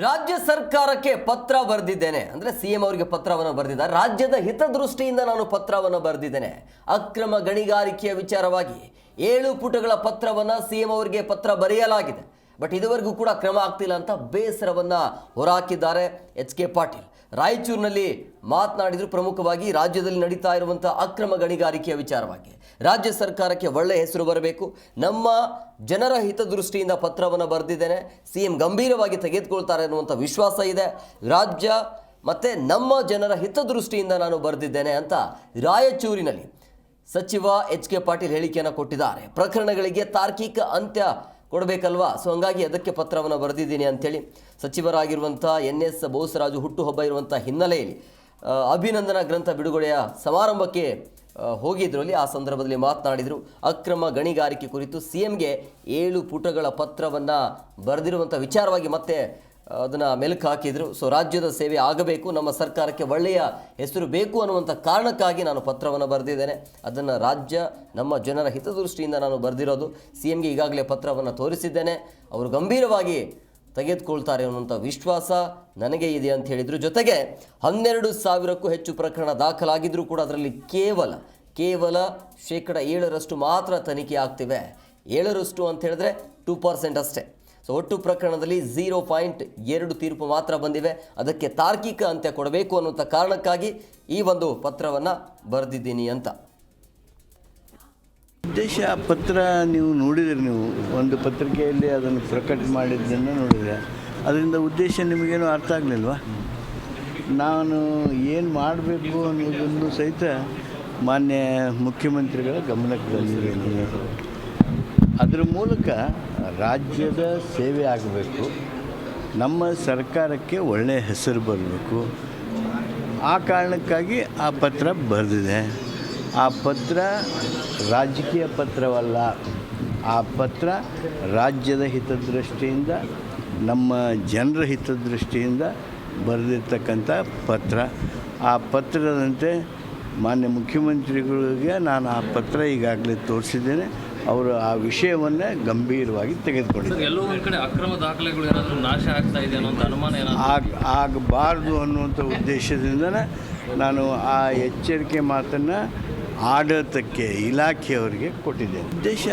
ರಾಜ್ಯ ಸರ್ಕಾರಕ್ಕೆ ಪತ್ರ ಬರೆದಿದ್ದೇನೆ. ಅಂದ್ರೆ ಸಿಎಂ ಅವರಿಗೆ ಪತ್ರವನ್ನು ಬರೆದಿದ್ದಾರೆ. ರಾಜ್ಯದ ಹಿತದೃಷ್ಟಿಯಿಂದ ನಾನು ಪತ್ರವನ್ನು ಬರೆದಿದ್ದೇನೆ. ಅಕ್ರಮ ಗಣಿಗಾರಿಕೆಯ ವಿಚಾರವಾಗಿ ಏಳು ಪುಟಗಳ ಪತ್ರವನ್ನು ಸಿ ಎಂ ಅವರಿಗೆ ಪತ್ರ ಬರೆಯಲಾಗಿದೆ. ಬಟ್ ಇದುವರೆಗೂ ಕೂಡ ಕ್ರಮ ಆಗ್ತಿಲ್ಲ ಅಂತ ಬೇಸರವನ್ನು ಹೊರಹಾಕಿದ್ದಾರೆ ಎಚ್ ಕೆ ಪಾಟೀಲ್. ರಾಯಚೂರಿನಲ್ಲಿ ಮಾತನಾಡಿದ್ರು ಪ್ರಮುಖವಾಗಿ ರಾಜ್ಯದಲ್ಲಿ ನಡೀತಾ ಇರುವಂಥ ಅಕ್ರಮ ಗಣಿಗಾರಿಕೆಯ ವಿಚಾರವಾಗಿ. ರಾಜ್ಯ ಸರ್ಕಾರಕ್ಕೆ ಒಳ್ಳೆಯ ಹೆಸರು ಬರಬೇಕು. ನಮ್ಮ ಜನರ ಹಿತದೃಷ್ಟಿಯಿಂದ ಪತ್ರವನ್ನು ಬರೆದಿದ್ದೇನೆ. ಸಿ ಎಂ ಗಂಭೀರವಾಗಿ ತೆಗೆದುಕೊಳ್ತಾರೆ ಅನ್ನುವಂಥ ವಿಶ್ವಾಸ ಇದೆ. ರಾಜ್ಯ ಮತ್ತು ನಮ್ಮ ಜನರ ಹಿತದೃಷ್ಟಿಯಿಂದ ನಾನು ಬರೆದಿದ್ದೇನೆ ಅಂತ ರಾಯಚೂರಿನಲ್ಲಿ ಸಚಿವ ಎಚ್ ಕೆ ಪಾಟೀಲ್ ಹೇಳಿಕೆಯನ್ನು ಕೊಟ್ಟಿದ್ದಾರೆ. ಪ್ರಕರಣಗಳಿಗೆ ತಾರ್ಕಿಕ ಅಂತ್ಯ ಕೊಡಬೇಕಲ್ವಾ? ಸೊ ಹಂಗಾಗಿ ಅದಕ್ಕೆ ಪತ್ರವನ್ನು ಬರೆದಿದ್ದೀನಿ ಅಂಥೇಳಿ ಸಚಿವರಾಗಿರುವಂಥ ಎನ್ ಎಸ್ ಬೋಸರಾಜು ಹುಟ್ಟುಹಬ್ಬ ಇರುವಂಥ ಹಿನ್ನೆಲೆಯಲ್ಲಿ ಅಭಿನಂದನಾ ಗ್ರಂಥ ಬಿಡುಗಡೆಯ ಸಮಾರಂಭಕ್ಕೆ ಹೋಗಿದ್ದರಲ್ಲಿ ಆ ಸಂದರ್ಭದಲ್ಲಿ ಮಾತನಾಡಿದರು. ಅಕ್ರಮ ಗಣಿಗಾರಿಕೆ ಕುರಿತು ಸಿ ಎಂಗೆ ಏಳು ಪುಟಗಳ ಪತ್ರವನ್ನು ಬರೆದಿರುವಂಥ ವಿಚಾರವಾಗಿ ಮತ್ತೆ ಅದನ್ನು ಮೆಲುಕು ಹಾಕಿದರು. ಸೊ ರಾಜ್ಯದ ಸೇವೆ ಆಗಬೇಕು, ನಮ್ಮ ಸರ್ಕಾರಕ್ಕೆ ಒಳ್ಳೆಯ ಹೆಸರು ಬೇಕು ಅನ್ನುವಂಥ ಕಾರಣಕ್ಕಾಗಿ ನಾನು ಪತ್ರವನ್ನು ಬರೆದಿದ್ದೇನೆ. ಅದನ್ನು ರಾಜ್ಯ, ನಮ್ಮ ಜನರ ಹಿತದೃಷ್ಟಿಯಿಂದ ನಾನು ಬರೆದಿರೋದು. ಸಿ ಎಮ್ಗೆ ಈಗಾಗಲೇ ಪತ್ರವನ್ನು ತೋರಿಸಿದ್ದೇನೆ. ಅವರು ಗಂಭೀರವಾಗಿ ತೆಗೆದುಕೊಳ್ತಾರೆ ಅನ್ನುವಂಥ ವಿಶ್ವಾಸ ನನಗೆ ಇದೆ ಅಂತ ಹೇಳಿದರು. ಜೊತೆಗೆ ಹನ್ನೆರಡು ಸಾವಿರಕ್ಕೂ ಹೆಚ್ಚು ಪ್ರಕರಣ ದಾಖಲಾಗಿದ್ದರೂ ಕೂಡ ಅದರಲ್ಲಿ ಕೇವಲ ಕೇವಲ ಶೇಕಡ ಏಳರಷ್ಟು ಮಾತ್ರ ತನಿಖೆ ಆಗ್ತಿವೆ. ಏಳರಷ್ಟು ಅಂತ ಹೇಳಿದ್ರೆ ಟೂ ಪರ್ಸೆಂಟ್ ಅಷ್ಟೇ. ಸೊ ಒಟ್ಟು ಪ್ರಕರಣದಲ್ಲಿ ಝೀರೋ ಪಾಯಿಂಟ್ ಎರಡು ತೀರ್ಪು ಮಾತ್ರ ಬಂದಿವೆ. ಅದಕ್ಕೆ ತಾರ್ಕಿಕ ಅಂತ್ಯ ಕೊಡಬೇಕು ಅನ್ನುವಂಥ ಕಾರಣಕ್ಕಾಗಿ ಈ ಒಂದು ಪತ್ರವನ್ನು ಬರೆದಿದ್ದೀನಿ ಅಂತ. ಉದ್ದೇಶ ಪತ್ರ ನೀವು ನೋಡಿದಿರಿ, ನೀವು ಒಂದು ಪತ್ರಿಕೆಯಲ್ಲಿ ಅದನ್ನು ಪ್ರಕಟ ಮಾಡಿದ್ದನ್ನು ನೋಡಿದರೆ. ಅದರಿಂದ ಉದ್ದೇಶ ನಿಮಗೇನು ಅರ್ಥ ಆಗಲಿಲ್ವಾ? ನಾನು ಏನು ಮಾಡಬೇಕು ಅನ್ನೋದನ್ನು ಸಹಿತ ಮಾನ್ಯ ಮುಖ್ಯಮಂತ್ರಿಗಳ ಗಮನಕ್ಕೆ ತಂದಿದ್ದೀನಿ. ಅದರ ಮೂಲಕ ರಾಜ್ಯದ ಸೇವೆ ಆಗಬೇಕು. ನಮ್ಮ ಸರ್ಕಾರಕ್ಕೆ ಒಳ್ಳೆಯ ಹೆಸರು ಬರಬೇಕು. ಆ ಕಾರಣಕ್ಕಾಗಿ ಆ ಪತ್ರ ಬರೆದಿದೆ. ಆ ಪತ್ರ ರಾಜಕೀಯ ಪತ್ರವಲ್ಲ. ಆ ಪತ್ರ ರಾಜ್ಯದ ಹಿತದೃಷ್ಟಿಯಿಂದ, ನಮ್ಮ ಜನರ ಹಿತದೃಷ್ಟಿಯಿಂದ ಬರೆದಿರ್ತಕ್ಕಂಥ ಪತ್ರ. ಆ ಪತ್ರದಂತೆ ಮಾನ್ಯ ಮುಖ್ಯಮಂತ್ರಿಗಳಿಗೆ ನಾನು ಆ ಪತ್ರ ಈಗಾಗಲೇ ತೋರಿಸಿದ್ದೇನೆ. ಅವರು ಆ ವಿಷಯವನ್ನೇ ಗಂಭೀರವಾಗಿ ತೆಗೆದುಕೊಂಡಿದ್ದಾರೆ. ಎಲ್ಲೋ ಒಂದು ಕಡೆ ಅಕ್ರಮ ದಾಖಲೆಗಳು ಏನಾದರೂ ನಾಶ ಆಗ್ತಾ ಇದೆ ಅನ್ನೋ ಅನುಮಾನ ಆಗ ಆಗಬಾರ್ದು ಅನ್ನುವಂಥ ಉದ್ದೇಶದಿಂದನೇ ನಾನು ಆ ಎಚ್ಚರಿಕೆ ಮಾತನ್ನು ಆಡಳಿತಕ್ಕೆ ಇಲಾಖೆಯವರಿಗೆ ಕೊಟ್ಟಿದ್ದೇನೆ. ಉದ್ದೇಶ